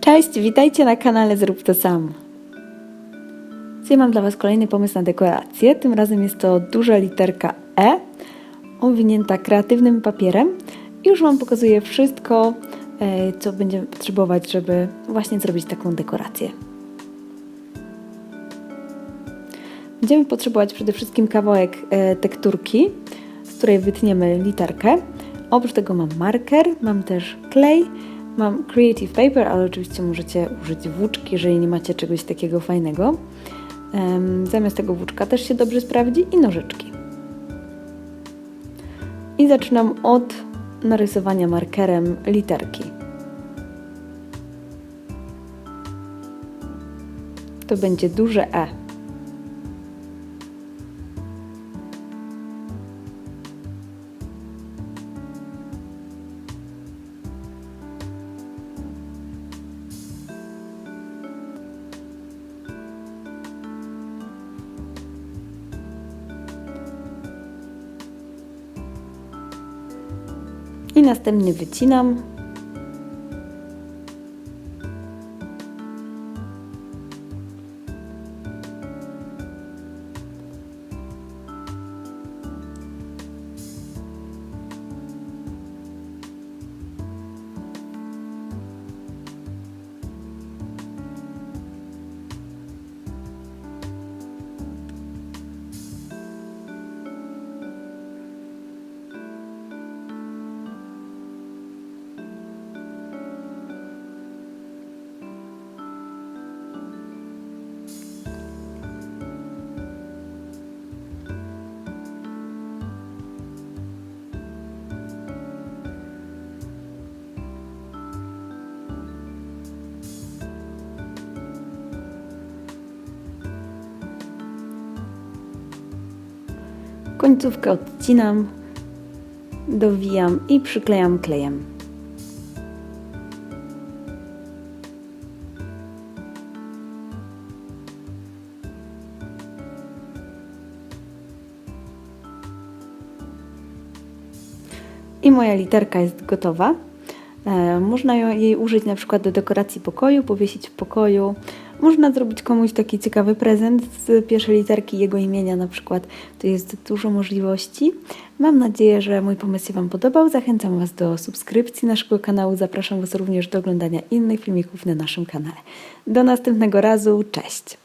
Cześć, witajcie na kanale Zrób to sam. Dzisiaj mam dla Was kolejny pomysł na dekorację. Tym razem jest to duża literka E, owinięta kreatywnym papierem. I już Wam pokazuję wszystko, e, co będziemy potrzebować, żeby właśnie zrobić taką dekorację. Będziemy potrzebować przede wszystkim kawałek e, tekturki, z której wytniemy literkę. Oprócz tego mam marker, mam też klej, mam creative paper, ale oczywiście możecie użyć włóczki, jeżeli nie macie czegoś takiego fajnego. Zamiast tego włóczka też się dobrze sprawdzi i nożyczki. I zaczynam od narysowania markerem literki. To będzie duże E. I następnie wycinam. Końcówkę odcinam, dowijam i przyklejam klejem. I moja literka jest gotowa. E, Można jej użyć na przykład do dekoracji pokoju, powiesić w pokoju. Można zrobić komuś taki ciekawy prezent z pierwszej literki jego imienia na przykład. To jest dużo możliwości. Mam nadzieję, że mój pomysł się Wam podobał. Zachęcam Was do subskrypcji naszego kanału. Zapraszam Was również do oglądania innych filmików na naszym kanale. Do następnego razu. Cześć!